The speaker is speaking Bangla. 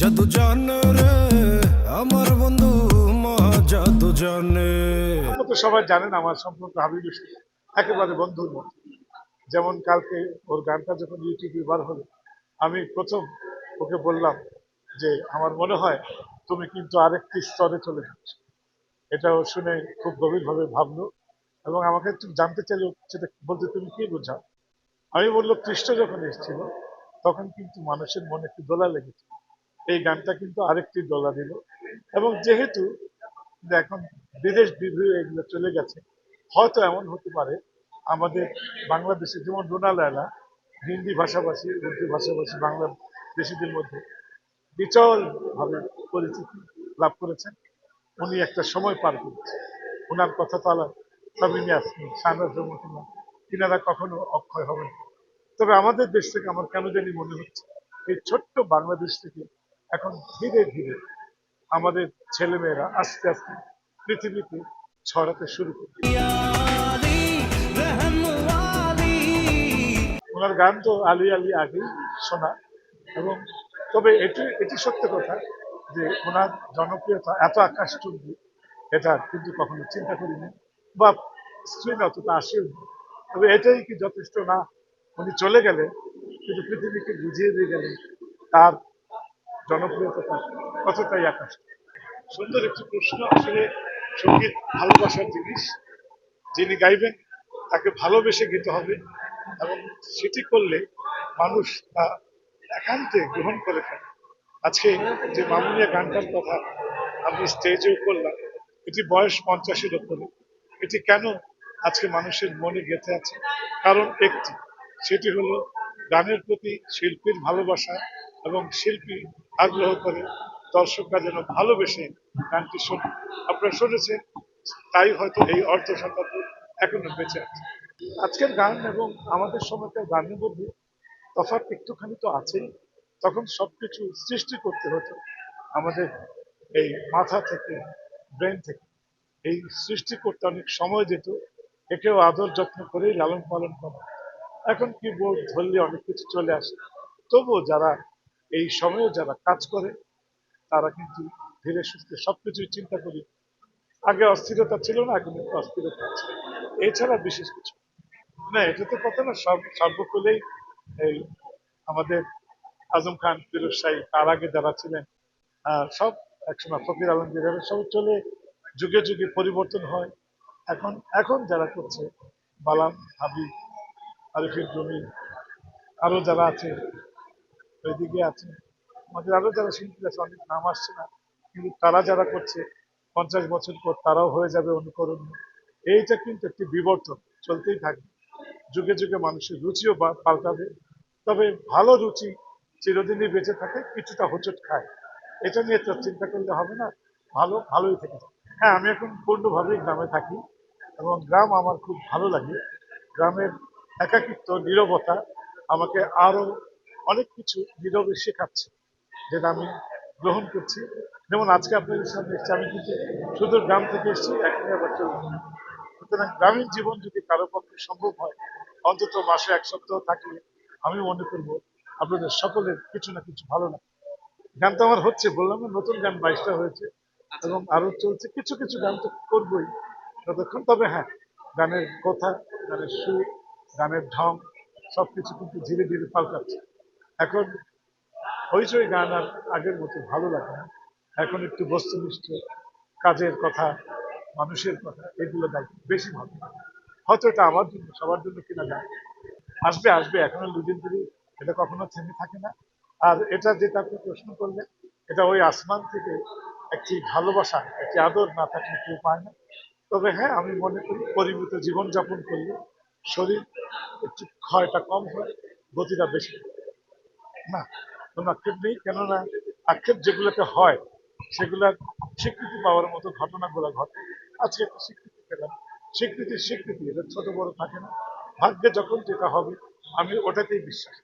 জাদু জানে রে, আমার বন্ধু মহা জাদু জানে। তো সবাই জানেন আমার সম্পর্ক হাবিবের সাথে একেবারে বন্ধুর মতো। যেমন কালকে ওর গানটা যখন ইউটিউবে বার হলো, আমি প্রথম ওকে বললাম যে, আমার মনে হয় তুমি কিন্তু আরেকটি স্তরে চলে যাচ্ছ। এটা ও শুনে খুব গভীরভাবে ভাবলো এবং আমাকে একটু জানতে চাইলো, সেটা বলতে তুমি কি বোঝাও? আমি বলল, কৃষ্ণ যখন এসেছিল, তখন কিন্তু মানুষের মনে একটু দোলা লেগেছিল। এই গানটা কিন্তু আরেকটি দোলা দিল। এবং যেহেতু এখন বিদেশ বিভূ এগুলো চলে গেছে, হয়তো এমন হতে পারে, আমাদের বাংলাদেশে যেমন রোনা হিন্দি ভাষাভাষী, উর্দু ভাষাভাষী বাংলাদেশিদের মধ্যে বিচল ভাবে পরিচিতি লাভ করেছেন। উনি একটা সময় পার করেছেন। ওনার কথা তো আলাদা। সাবিনী আসমি শাহনাজ রহমতুল্লাহ। তিনারা কখনো অক্ষয় হবেন তবে আমাদের দেশ থেকে আমার কেন জানি মনে হচ্ছে, এই ছোট্ট বাংলাদেশ থেকে এখন ধীরে ধীরে আমাদের ছেলেমেয়েরা আস্তে আস্তে পৃথিবীতে ছড়াতে শুরু করবে। ওনার গান তো আলি আলি আগেই শোনা। এবং তবে এটি এটি সত্য কথা যে ওনার জনপ্রিয়তা এত আকাশ আকাশচুম্বী, এটা কিন্তু কখনো চিন্তা করিনি বা স্ক্রিন অতটা আসেও তবে এটাই কি যথেষ্ট না, উনি চলে গেলে কিন্তু পৃথিবীকে বুঝিয়ে দিয়ে গেলেন তার জনপ্রিয়তা কতটাই আকাশ। সুন্দর একটি প্রশ্ন, আসলে সংগীত ভালোবাসার জিনিস। যিনি গাইবেন, তাকে ভালোবেসে গেতে হবে। এবং সেটি করলে মানুষ তা একান্তে গ্রহণ করে ফেলে। আজকে যে মামুনিয়া গানটার কথা আমি স্টেজেও করলাম, এটি বয়স পঞ্চাশের ওপরে এটি কেন আজকে মানুষের মনে গেঁথে আছে? কারণ একটি, সেটি হলো গানের প্রতি শিল্পীর ভালোবাসা এবং শিল্পী আগ্রহ করে দর্শকরা যেন ভালোবেসে গানটি শোনে। আপনারা শুনেছেন, তাই হয়তো এই অর্ধ শতাব্দী এখনও বেঁচে আছে। আজকের গান এবং আমাদের সময়কার গানের মধ্যে তফাৎ একটুখানি তো আছেই। তখন সবকিছু সৃষ্টি করতে হতো আমাদের এই মাথা থেকে, ব্রেন থেকে। এই সৃষ্টি করতে অনেক সময় যেত একেও আদর যত্ন করেই লালন পালন করা। এখন কি ধরলে অনেক কিছু চলে আসে। তবুও যারা এই সময়ে যারা কাজ করে, তারা কিন্তু ধীরে সুস্থে সবকিছুই চিন্তা করি। আগে অস্থিরতা ছিল না, এখন একটু অস্থিরতা আছে। এছাড়া বিশেষ কিছু না। এটা তো কথা না, সব সর্বকুলেই এই আমাদের আজম খান, ফিরোজ শাহী, তার আগে যারা ছিলেন সব একসময় ফকির আলমগীর সব চলে যুগে যুগে পরিবর্তন হয়। এখন এখন যারা করছে, বালাম, হাবিব আরিফির জমি, আরও যারা আছে, ওইদিকে আছে। আমাদের আরও যারা শিল্পী আছে, অনেক নাম আসছে না, কিন্তু তারা যারা করছে, পঞ্চাশ বছর পর তারাও হয়ে যাবে অনুকরণীয় এইটা কিন্তু একটি বিবর্তন, চলতেই থাকবে। যুগে যুগে মানুষের রুচিও পাল্টাবে, তবে ভালো রুচি চিরদিনই বেঁচে থাকে, কিছুটা হোঁচট খায়। এটা নিয়ে তো চিন্তা করলে হবে না, ভালো, ভালোই থেকে হ্যাঁ আমি এখন পূর্ণভাবেই গ্রামে থাকি, এবং গ্রাম আমার খুব ভালো লাগে। গ্রামের একাকিত্ব, নীরবতা আমাকে আরও অনেক কিছু নীরবে শেখাচ্ছে, যেটা আমি গ্রহণ করছি। যেমন আজকে আপনাদের সামনে এসেছি, আমি কিন্তু শুধু গ্রাম থেকে এসেছি এখনই আবার চলে সুতরাং গ্রামীণ জীবন যদি কারও পক্ষে সম্ভব হয়, অন্তত মাসে এক সপ্তাহ থাকলে আমি মনে করব আপনাদের সকলের কিছু না কিছু ভালো লাগে গান তো আমার হচ্ছে, বললাম না, নতুন গান বাইশটা হয়েছে এবং আরও চলছে। কিছু কিছু গান তো করবোই ততক্ষণ। তবে হ্যাঁ গানের কথা, গানের সুর গানের ঢং, সবকিছু কিন্তু ধীরে ধীরে পাল্টাচ্ছে। এখন হইচই গান আর আগের মতো ভালো লাগে না। এখন একটু বস্তুনিষ্ঠ, কাজের কথা, মানুষের কথা, এগুলো বেশি ভালো লাগে। হয়তো এটা আমার জন্য, সবার জন্য কিনা গান আসবে আসবে, এখনও দুদিন ধরে এটা কখনো থেমে থাকে না। আর এটা যেটা আপনি প্রশ্ন করলেন, এটা ওই আসমান থেকে একটি ভালোবাসা, একটি আদর না থাকলে কেউ পায় না। তবে হ্যাঁ আমি মনে করি, পরিমিত জীবনযাপন করলে শরীর একটু ক্ষয়টা কম হয়, গতিটা বেশি না, কোনো আক্ষেপ নেই, কেননা আক্ষেপ যেগুলোতে হয়, সেগুলোর স্বীকৃতি পাওয়ার মতো ঘটনাগুলো ঘটে। আজকে একটা স্বীকৃতি পেলাম। স্বীকৃতির স্বীকৃতি এটা ছোট বড় থাকে না। ভাগ্যে যখন যেটা হবে, আমি ওটাতেই বিশ্বাস।